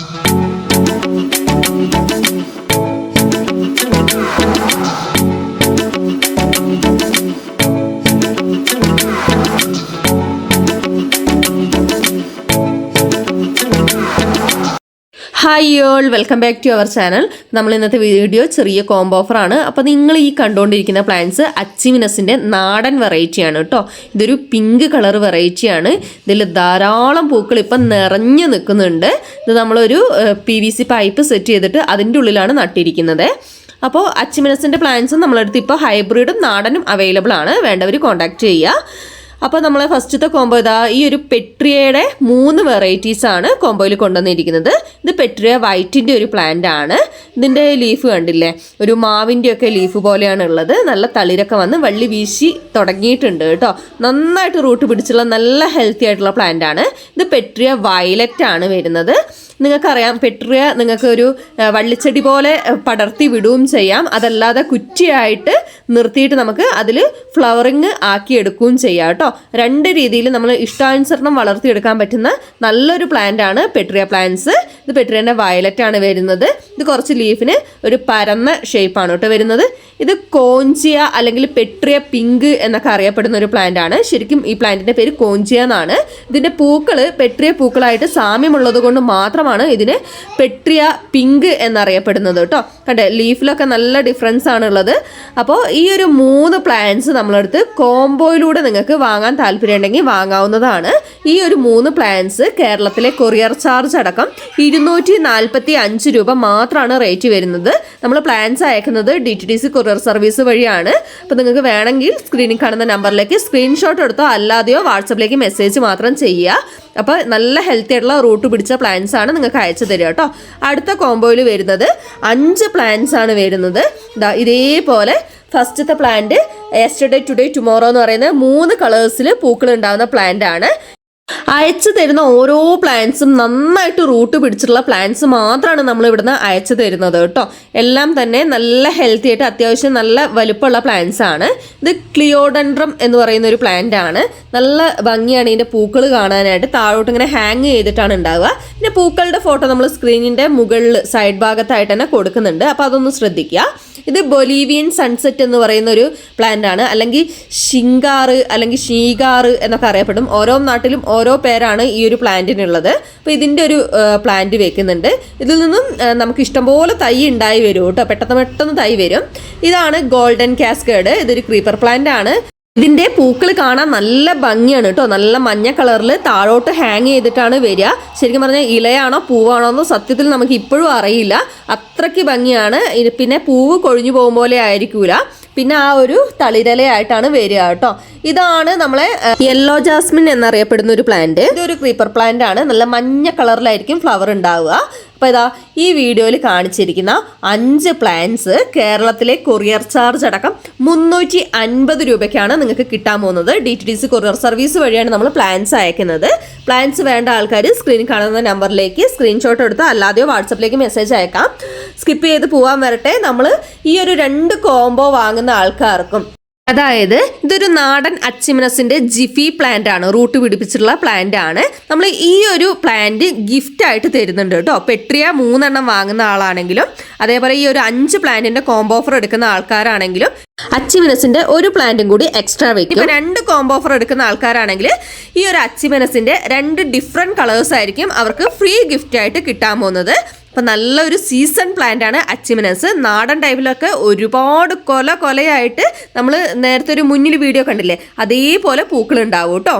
Thank you. Hi y'all welcome back to our channel നമ്മൾ ഇന്നത്തെ video ചെറിയ combo ഓഫറാണ് അപ്പോൾ നിങ്ങൾ ഈ കണ്ടുകൊണ്ടിരിക്കുന്ന പ്ലാന്റ്സ് അച്ചിമിനസിന്റെ നാടൻ വെറൈറ്റിയാണ് കേട്ടോ. ഇതൊരു പിങ്ക് കളർ വെറൈറ്റിയാണ് ഇതിൽ ധാരാളം പൂക്കൾ ഇപ്പം നിറഞ്ഞു നിൽക്കുന്നുണ്ട്. ഇത് നമ്മളൊരു P V C pipe set ചെയ്തിട്ട് അതിന്റെ ഉള്ളിലാണ് നട്ടിരിക്കുന്നത്. അപ്പോൾ അച്ചിമിനസിന്റെ പ്ലാന്റ്സും നമ്മളടുത്ത് ഇപ്പോൾ ഹൈബ്രിഡും നാടനും അവൈലബിൾ ആണ്. വേണ്ടവർ കോൺടാക്ട് ചെയ്യുക. അപ്പോൾ നമ്മളെ ഫസ്റ്റത്തെ കോംബോ ഇതാ ഈ ഒരു പെട്രിയയുടെ മൂന്ന് വെറൈറ്റീസ് ആണ് കോംബോയിൽ കൊണ്ടുവന്നിരിക്കുന്നത്. ഇത് പെട്രിയ വൈറ്റിന്റെ ഒരു പ്ലാന്റ് ആണ്. ഇതിന്റെ ലീഫ് കണ്ടില്ലേ? ഒരു മാവിന്റെയൊക്കെ ലീഫ് പോലെയാണ് ഉള്ളത്. നല്ല തളിരൊക്കെ വന്ന് വള്ളി വീശി തുടങ്ങിയിട്ടുണ്ട് കേട്ടോ. നന്നായിട്ട് റൂട്ട് പിടിച്ചുള്ള നല്ല ഹെൽത്തി ആയിട്ടുള്ള പ്ലാന്റ് ആണ്. ഇത് പെട്രിയ വയലറ്റ് ആണ് വരുന്നത്. നിങ്ങൾക്കറിയാം പെട്രിയ നിങ്ങൾക്ക് ഒരു വള്ളിച്ചെടി പോലെ പടർത്തി വിടുകയും ചെയ്യാം. അതല്ലാതെ കുറ്റിയായിട്ട് നിർത്തിയിട്ട് നമുക്ക് അതിൽ ഫ്ലവറിങ് ആക്കിയെടുക്കുകയും ചെയ്യാം കേട്ടോ. രണ്ട് രീതിയിൽ നമ്മൾ ഇഷ്ടാനുസരണം വളർത്തിയെടുക്കാൻ പറ്റുന്ന നല്ലൊരു പ്ലാന്റ് ആണ് പെട്രിയ പ്ലാന്റ്സ് ഇത് പെട്രിയന്റെ വയലറ്റ് ആണ് വരുന്നത്. ഇത് കുറച്ച് ലീഫിന് ഒരു പരന്ന ഷേപ്പാണ് കേട്ടോ വരുന്നത്. ഇത് കോഞ്ചിയ അല്ലെങ്കിൽ പെട്രിയ പിങ്ക് എന്നൊക്കെ അറിയപ്പെടുന്ന ഒരു പ്ലാന്റ് ആണ്. ശരിക്കും ഈ പ്ലാന്റിന്റെ പേര് കോഞ്ചിയ എന്നാണ്. ഇതിന്റെ പൂക്കൾ പെട്രിയ പൂക്കളായിട്ട് സാമ്യമുള്ളത് കൊണ്ട് മാത്രമാണ് ഇതിന് പെട്രിയ പിങ്ക് എന്നറിയപ്പെടുന്നത് കേട്ടോ കണ്ടേ ലീഫിലൊക്കെ നല്ല ഡിഫറൻസ് ആണ് ഉള്ളത് അപ്പോൾ ഈ ഒരു മൂന്ന് പ്ലാന്റ്സ് നമ്മളെടുത്ത് കോംബോയിലൂടെ നിങ്ങൾക്ക് വാങ്ങാൻ താല്പര്യം ഉണ്ടെങ്കിൽ വാങ്ങാവുന്നതാണ്. ഈ ഒരു മൂന്ന് പ്ലാന്റ്സ് കേരളത്തിലെ കൊറിയർ ചാർജ് അടക്കം ഇരുന്നൂറ്റി നാൽപ്പത്തി അഞ്ച് രൂപ മാത്രമാണ് റേറ്റ് വരുന്നത്. നമ്മൾ പ്ലാൻസ് അയക്കുന്നത് D T D C courier service വഴിയാണ്. അപ്പോൾ നിങ്ങൾക്ക് വേണമെങ്കിൽ സ്ക്രീനിൽ കാണുന്ന നമ്പറിലേക്ക് സ്ക്രീൻഷോട്ട് എടുത്തോ അല്ലാതെയോ വാട്സപ്പിലേക്ക് മെസ്സേജ് മാത്രം ചെയ്യുക. അപ്പോൾ നല്ല ഹെൽത്തി ആയിട്ടുള്ള റൂട്ട് പിടിച്ച പ്ലാന്റ്സ് ആണ് നിങ്ങൾക്ക് അയച്ചു തരിക കേട്ടോ. അടുത്ത കോംബോയിൽ വരുന്നത് അഞ്ച് പ്ലാന്റ്സ് ആണ് വരുന്നത്. ഇതേപോലെ ഫസ്റ്റത്തെ പ്ലാന്റ് എസ്റ്റർഡേ ടുഡേ ടുമോറോ എന്ന് പറയുന്ന മൂന്ന് കളേഴ്സിൽ പൂക്കൾ ഉണ്ടാകുന്ന പ്ലാന്റ് ആണ്. അയച്ചു തരുന്ന ഓരോ പ്ലാന്റ്സും നന്നായിട്ട് റൂട്ട് പിടിച്ചിട്ടുള്ള പ്ലാന്റ്സ് മാത്രമാണ് നമ്മൾ ഇവിടുന്ന് അയച്ചു തരുന്നത് കേട്ടോ. എല്ലാം തന്നെ നല്ല ഹെൽത്തി ആയിട്ട് അത്യാവശ്യം നല്ല വലുപ്പമുള്ള പ്ലാന്റ്സ് ആണ്. ഇത് ക്ലിയോഡൻഡ്രം എന്ന് പറയുന്ന ഒരു പ്ലാന്റ് ആണ്. നല്ല ഭംഗിയാണ് ഇതിന്റെ പൂക്കൾ കാണാനായിട്ട്. താഴോട്ട് ഇങ്ങനെ ഹാങ് ചെയ്തിട്ടാണ് ഉണ്ടാവുക. പിന്നെ പൂക്കളുടെ ഫോട്ടോ നമ്മൾ സ്ക്രീനിന്റെ മുകളിൽ സൈഡ് ഭാഗത്തായിട്ട് തന്നെ കൊടുക്കുന്നുണ്ട്. അപ്പോൾ അതൊന്ന് ശ്രദ്ധിക്കുക. ഇത് ബൊലീവിയൻ സൺസെറ്റ് എന്ന് പറയുന്ന ഒരു പ്ലാന്റ് ആണ്. അല്ലെങ്കിൽ ഷിങ്കാറ് അല്ലെങ്കിൽ ഷീഗാറ് എന്നൊക്കെ അറിയപ്പെടും. ഓരോ നാട്ടിലും ഓരോ പേരാണ് ഈ ഒരു പ്ലാന്റിനുള്ളത് അപ്പോൾ ഇതിന്റെ ഒരു പ്ലാന്റ് വെക്കുന്നുണ്ട്. ഇതിൽ നിന്നും നമുക്ക് ഇഷ്ടംപോലെ തൈ ഉണ്ടായി വരും കേട്ടോ. പെട്ടെന്ന് പെട്ടെന്ന് തൈ വരും. ഇതാണ് ഗോൾഡൻ കാസ്കേഡ് ഇതൊരു ക്രീപ്പർ പ്ലാന്റ് ആണ്. ഇതിന്റെ പൂക്കൾ കാണാൻ നല്ല ഭംഗിയാണ് കേട്ടോ. നല്ല മഞ്ഞ കളറിൽ താഴോട്ട് ഹാങ് ചെയ്തിട്ടാണ് വരിക. ശരിക്കും പറഞ്ഞാൽ ഇലയാണോ പൂവാണോ എന്ന് സത്യത്തിൽ നമുക്ക് ഇപ്പോഴും അറിയില്ല. അത്രയ്ക്ക് ഭംഗിയാണ്. പിന്നെ പൂവ് കൊഴിഞ്ഞു പോകും പോലെ ആയിരിക്കൂല. പിന്നെ ആ ഒരു തളിരലയായിട്ടാണ് വരിക കേട്ടോ. ഇതാണ് നമ്മളെ യെല്ലോ ജാസ്മിൻ എന്നറിയപ്പെടുന്ന ഒരു പ്ലാന്റ് ഇതൊരു ക്രീപ്പർ പ്ലാന്റ് ആണ്. നല്ല മഞ്ഞ കളറിലായിരിക്കും ഫ്ലവർ ഉണ്ടാവുക. അപ്പോൾ ഇതാ ഈ വീഡിയോയിൽ കാണിച്ചിരിക്കുന്ന അഞ്ച് പ്ലാൻസ് കേരളത്തിലെ കൊറിയർ ചാർജ് അടക്കം മുന്നൂറ്റി അൻപത് രൂപയ്ക്കാണ് നിങ്ങൾക്ക് കിട്ടാൻ പോകുന്നത്. D T D C courier service വഴിയാണ് നമ്മൾ പ്ലാൻസ് അയക്കുന്നത്. പ്ലാൻസ് വേണ്ട ആൾക്കാർ സ്ക്രീനിൽ കാണുന്ന നമ്പറിലേക്ക് സ്ക്രീൻഷോട്ട് എടുത്ത് അല്ലാതെയോ വാട്സപ്പിലേക്ക് മെസ്സേജ് അയക്കാം. സ്കിപ്പ് ചെയ്ത് പോകാൻ വരട്ടെ. നമ്മൾ ഈ ഒരു രണ്ട് കോംബോ വാങ്ങുന്ന ആൾക്കാർക്കും അതായത് ഇതൊരു നാടൻ അച്ചിമനസിന്റെ ജിഫി പ്ലാന്റ് ആണ്. റൂട്ട് പിടിപ്പിച്ചിട്ടുള്ള പ്ലാന്റ് ആണ്. നമ്മൾ ഈ ഒരു പ്ലാന്റ് ഗിഫ്റ്റ് ആയിട്ട് തരുന്നുണ്ട് കേട്ടോ. പെട്രിയ മൂന്നെണ്ണം വാങ്ങുന്ന ആളാണെങ്കിലും അതേപോലെ ഈ ഒരു അഞ്ച് പ്ലാന്റിന്റെ കോംബോ ഓഫർ എടുക്കുന്ന ആൾക്കാരാണെങ്കിലും അച്ചിമനസിന്റെ ഒരു പ്ലാന്റും കൂടി എക്സ്ട്രാ വെക്കും. രണ്ട് കോംബോ ഓഫർ എടുക്കുന്ന ആൾക്കാരാണെങ്കിൽ ഈ ഒരു അച്ചിമനസിന്റെ രണ്ട് ഡിഫറെന്റ് കളേഴ്സ് ആയിരിക്കും അവർക്ക് ഫ്രീ ഗിഫ്റ്റ് ആയിട്ട് കിട്ടാൻ പോകുന്നത്. അപ്പൊ നല്ലൊരു സീസൺ പ്ലാന്റ് ആണ് അച്ചിമിനസ്. നാടൻ ടൈപ്പിലൊക്കെ ഒരുപാട് കൊല കൊലയായിട്ട് നമ്മൾ നേരത്തെ ഒരു മുന്നിൽ വീഡിയോ കണ്ടില്ലേ? അതേപോലെ പൂക്കൾ ഉണ്ടാവും കേട്ടോ